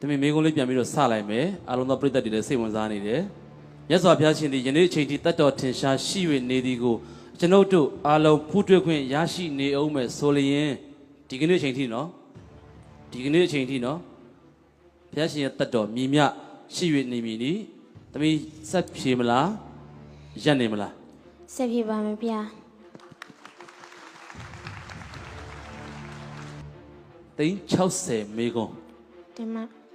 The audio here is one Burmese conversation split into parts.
တမင်မေကုန်းလေးပြန်ပြီးတော့စလိုက်မယ်အားလုံးသောပရိသတ်တွေလည်းစိတ်ဝင်စားနေတယ်မြတ်စွာဘုရားရှင်ဒီယနေ့အချိန်ထိတတ်တော်ထင်ရှားရှိ၍နေသည်ကိုကျွန်ုပ်တို့အားလုံးဖူးတွေ့ခွင့်ရရှိနေအောင်မယ်ဆိုလျင်ဒီကနေ့အချိန်ထိနော်ဒီကနေ့အချိန်ထိနော်ဘုရားရှင်ရဲ့တတ်တော်မြည်မြရှိ၍နေမည်နီတမီးဆက်ဖြေမလားရက်နေမလားဆက်ပြပါမယ်ဗျာသိန်း60မေကုန်းဒီမှာ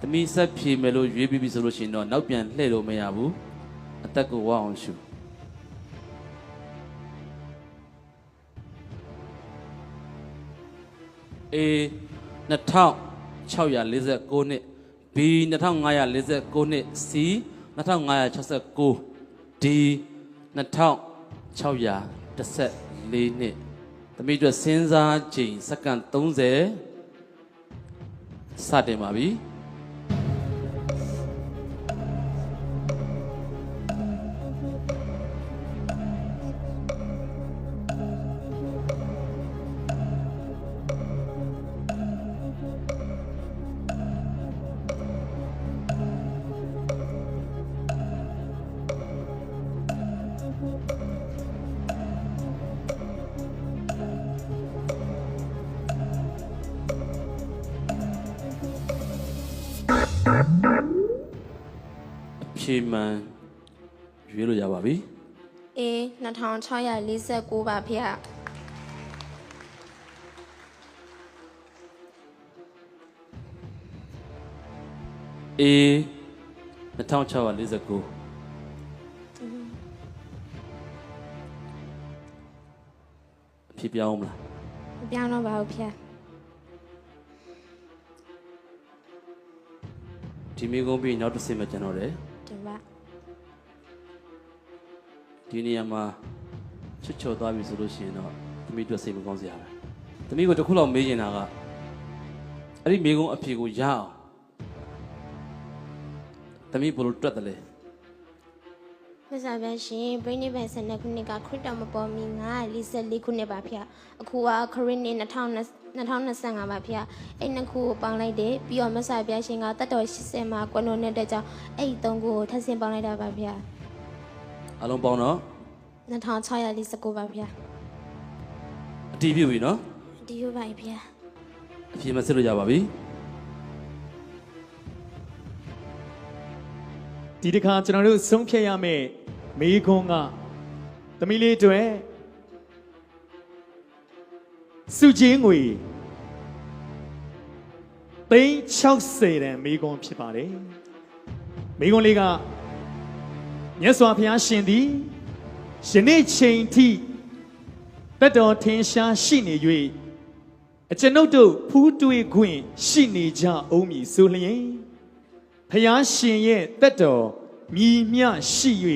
တမီးဆက်ဖြေမယ်လို့ရွေးပြီးပြီဆိုလို့ရှိရင်တော့နောက်ပြန်လှည့်လို့မရဘူးအသက်ကိုဝအောင်ရှု A 2649နှစ် B 2549နှစ် C 2569 D 2614နှစ်သမီးတို့စဉ်းစားချိန်စက္ကန့်30စတင်ပါပြီ ဖြေမှန်ရွေးလို့ရပါပြီ A 2649ပါဗျာ A 2649အဖြေပြောင်းမလားမပြောင်းတော့ပါဘူးဗျာဒီမိကုန်းပြီးနောက်တစ်ဆင့်မှကျွန်တော်တယ် ဒီမှာဒီနေရာမှာချွတ်ချော်သွားပြီဆိုလို့ရှိရင်တော့သမီးတို့စိတ်မကောင်းစရာပဲသမီးကိုတစ်ခုလောက်မေးချင်တာကအဲ့ဒီမိကုန်းအဖြေကိုရအောင်သမီးဘယ်လိုတွက်တယ်လဲမစားပြန်ရှင်ဘိနေဘန်စနေခုနှစ်ကခရစ်တော်မပေါ်မီ944ခုနှစ်ပါဗျာအခုကခရစ်နှစ်2025ပါဗျာအဲ့နှစ်ခုကိုပေါင်းလိုက်တယ်ပြီးတော့မစားပြန်ရှင်ကတတ်တော်80မှာကွန်နိုနဲ့တဲ့ကြောင့်အဲ့ဒီသုံးခုကိုထပ်ဆင့်ပေါင်းလိုက်တာပါဗျာ အလုံးပေါင်းတော့2649ပါဗျာအတီးပြုပြီနော်ဒီလိုပါဗျာအဖြေမစစ်လို့ရပါပြီဒီတစ်ခါကျွန်တော်တို့ဆုံးဖြတ်ရမယ့်မေးခွန်းကသမီးလေးအတွေ့စုချင်းငွေသိန်း60တန်မေးခွန်းဖြစ်ပါတယ်မေးခွန်းလေးက မြတ်စွာဘုရားရှင်သည်ယနေ့ချိန်ထိတတ်တော်ထင်ရှားရှိနေ၍အကျွန်ုပ်တို့ဖူးတွေ့ခွင့်ရှိနေကြအောင်မည်ဆိုလျင်ဖျားရှင်ရဲ့တက်တော်မြည်မြရှိ၍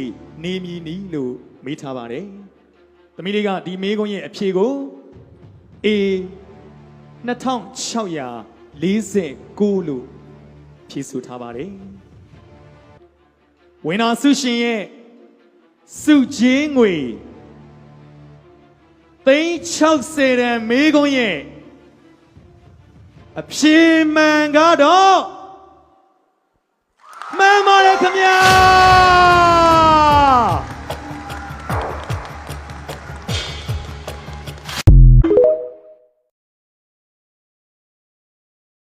နေမည်နီလို့မေးထားပါတယ်။သမီးလေးကဒီမေးခွန်းရဲ့အဖြေကို A 2649လို့ဖြေဆိုထားပါတယ်။ ဝင်နာဆုရှင်ရဲ့စုချင်းငွေသိန်း60တန်မေးခွန်းရဲ့အဖြေမှန်ကတော့